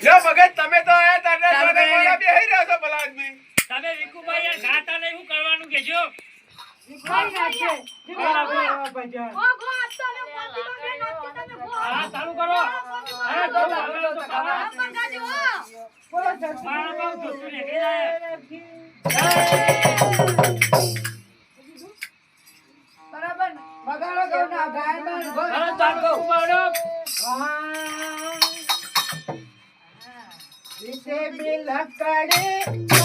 લ્યો મગજ તમે તો તારે ચાલુ જોડે કરી બેહી રહ્યા છો ભલા આદમી તમે વિકુભાઈ યાર ગાતા નહીં, શું કરવાનું કહેજો? હા, ચાલુ કરો. la pared.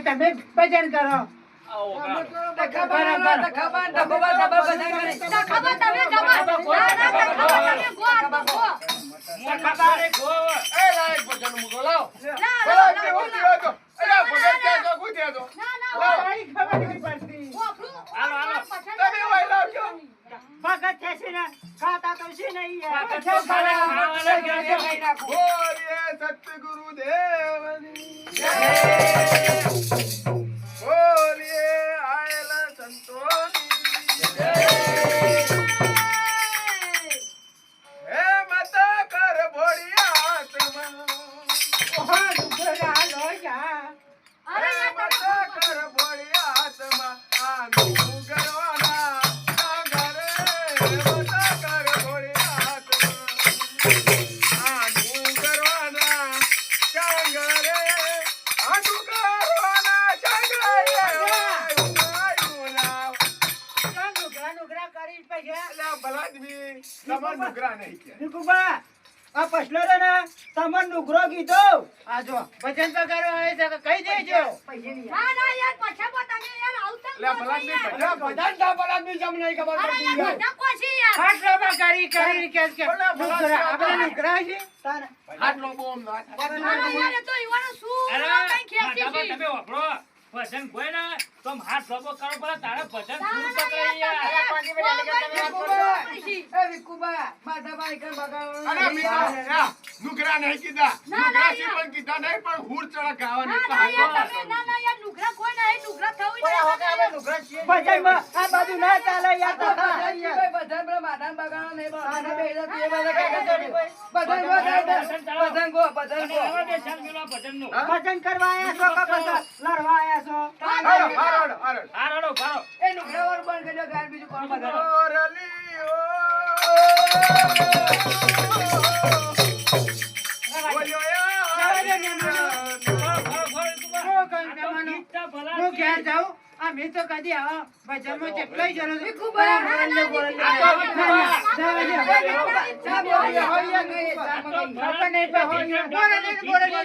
તમે ભજન કરો આવો, ઉપાડો. બરાબર ખબર ડબ્બા ડબ્બા ભજન કરે મોટા Thank you. તમાર નુકરા નહીં કે. નિકુબા આ પછલો રે ને તમને નુગરો કીધો. આ જો ભજન તો કરો આવે છે કે કહી દેજો. અલ્યા ભલા આદમી, ભજન ભજન તો ભલાન આદમી જમ નહીં ખબર પડતી યાર. ખાટલામાં કરી કરી કે કે નુગરા આપણે નુગરા છે? તારે. આટલો બોમ ના થાય. અરે, માધાબા તમે વાપરો. ભજન કોઈ ના તો હાથ લોબો કરો પડે તારે ભજન શું તો કરે યાર. એ વિકુબા માધાભાઈ કર બગાડો અરે મીરા, મીરા, નહીં કીધા નુકરા થી પણ કીધા નહીં પણ હુર ચડા ગાવાની એટલે હાથમાં ભજનમાં આ ના યાર તો આવા દે ચાલ મેલો આ ભજનનું. હા? ભજન કરવા આયા છો કે ભજન લડવા આયા છો હારો, હારો, હારો. હાર હળો, ભારો. ઓરલી, ઓ. ઓયો, યા. ભારો, ભારો, ભારો, એકવાર. શું કહું આ તો તમારું? ગીતના ભલા હું છે. ઘેર જાઉં અમે તો કદી આવા ભજનમાં જેટલોય જણો છે. આ બોલે, બોલે, તો બોલે. વિકુબા. ના, ના, ના, ના, હોય યાર, હોય યાર, આ તો આપણે નહીં પણ હોય યાર. બોલે નહીં, બોલે નહીં,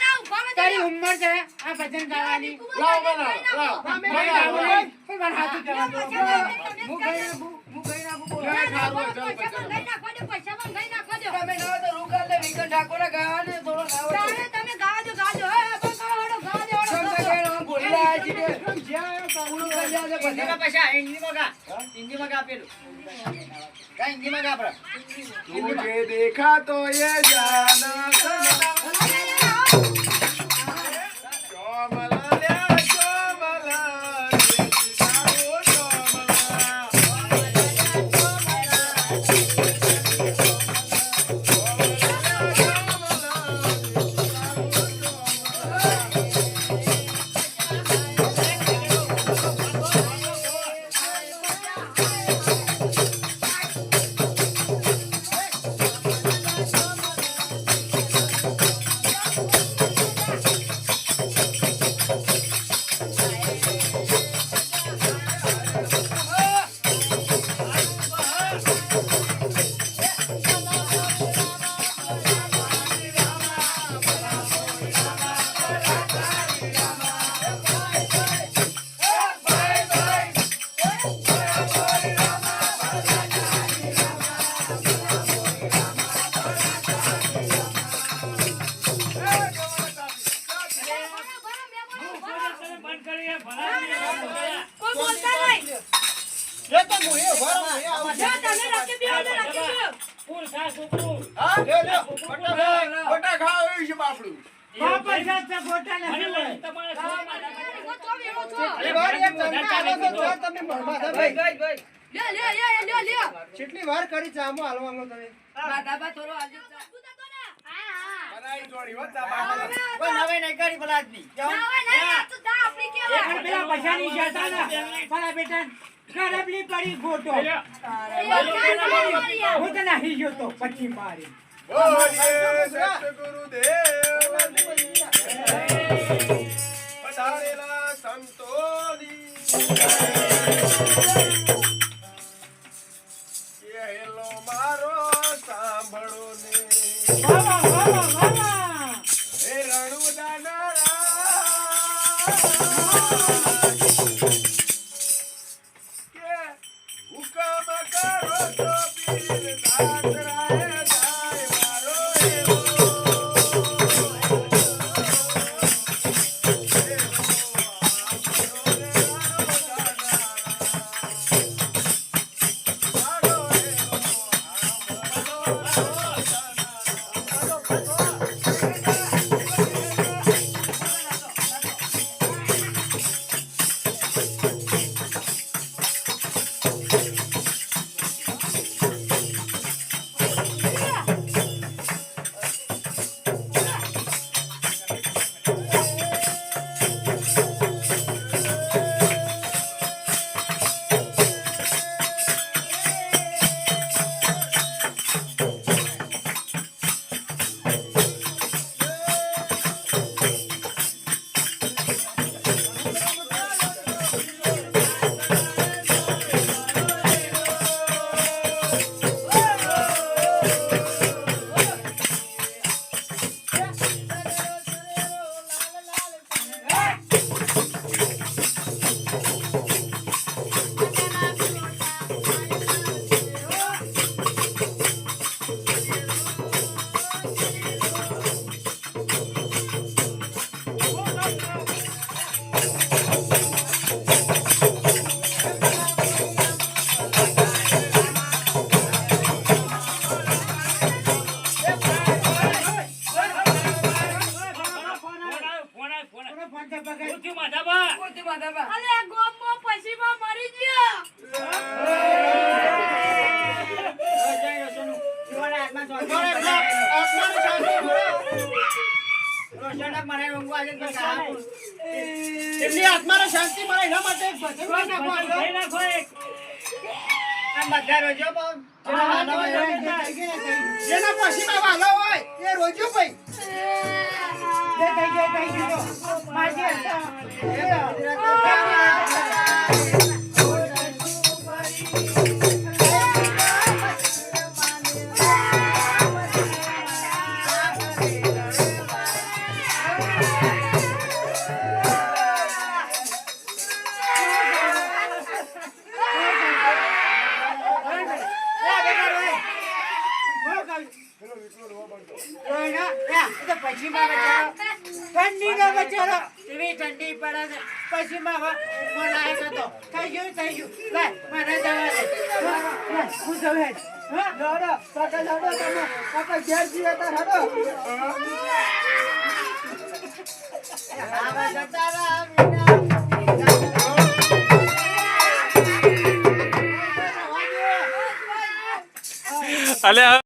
તારી ઉંમર છે આ ભજન ગાવાની લાવ લાવ લાવ પણ મારા હાથ જવા દો હું ગઈ હું ગઈ નાખું બોલ ના ખાવો ચાલ પૈસા ગઈ નાખો દે પૈસા માં ગઈ નાખો દે તમે ના તો રોકા લે વિકલ ઠાકોર ગાવાને થોડો ગાવો તમે તમે ગાજો ગાજો હે બસ હડો ગાજો હડો તમે ગઈ હું બોલી રહ્યા છી કે જ્યાં સાઉડો ગાજા છે પછી કા પૈસા હિન્દી માં ગા હિન્દી માં ગા પેલું કા હિન્દી માં ગા પર તું જે દેખા તો એ જાના સના છોકરું. હા લ્યો લ્યો બટા બટા ખાવ એવું છે બાપડું બાપા જાત છે, ખોટા અને નથી તમારે શું એવો એવો છો. કેટલી વાર એક તમને આલો તો જો તમે માથા ભાઈ. લ્યો, લ્યો, લ્યો, લ્યો, લ્યો. કેટલી વાર કરી ચામો હાલવામાં તમે બાધાબા થોડો. તું તો ને. હા. બનાવી જોડી હો તા હા, બાપા હવે નહીં કરી ભલા આદમી ના હોય ને, આ તો આપણી કહેવાય. પણ પેલા પૈસાની જતા ના મારા બેટા ગરબલી કરી ગોટો. હું તો નાહી ગયો તો પછી મારી. પધારેલા સંતોની. garoto મને ઊંઘ આવે છે તો સારું. એમની આત્માને શાંતિ મળે એના માટે એક ભજન નાખો. બધા રોજો જેના ગયા, ગયા. પછીમાં વાલા હોય એ રોજો ભાઈ જે થઈ જાય થઈ ગયો માજી થઈ થઈ ગયું લે મને જવા દે હા, હું જઉં હેડ. કાકા લડો તમે આપણે ઘેર જઈએ તાર હડો આવા જતા રહો, મીના. અલે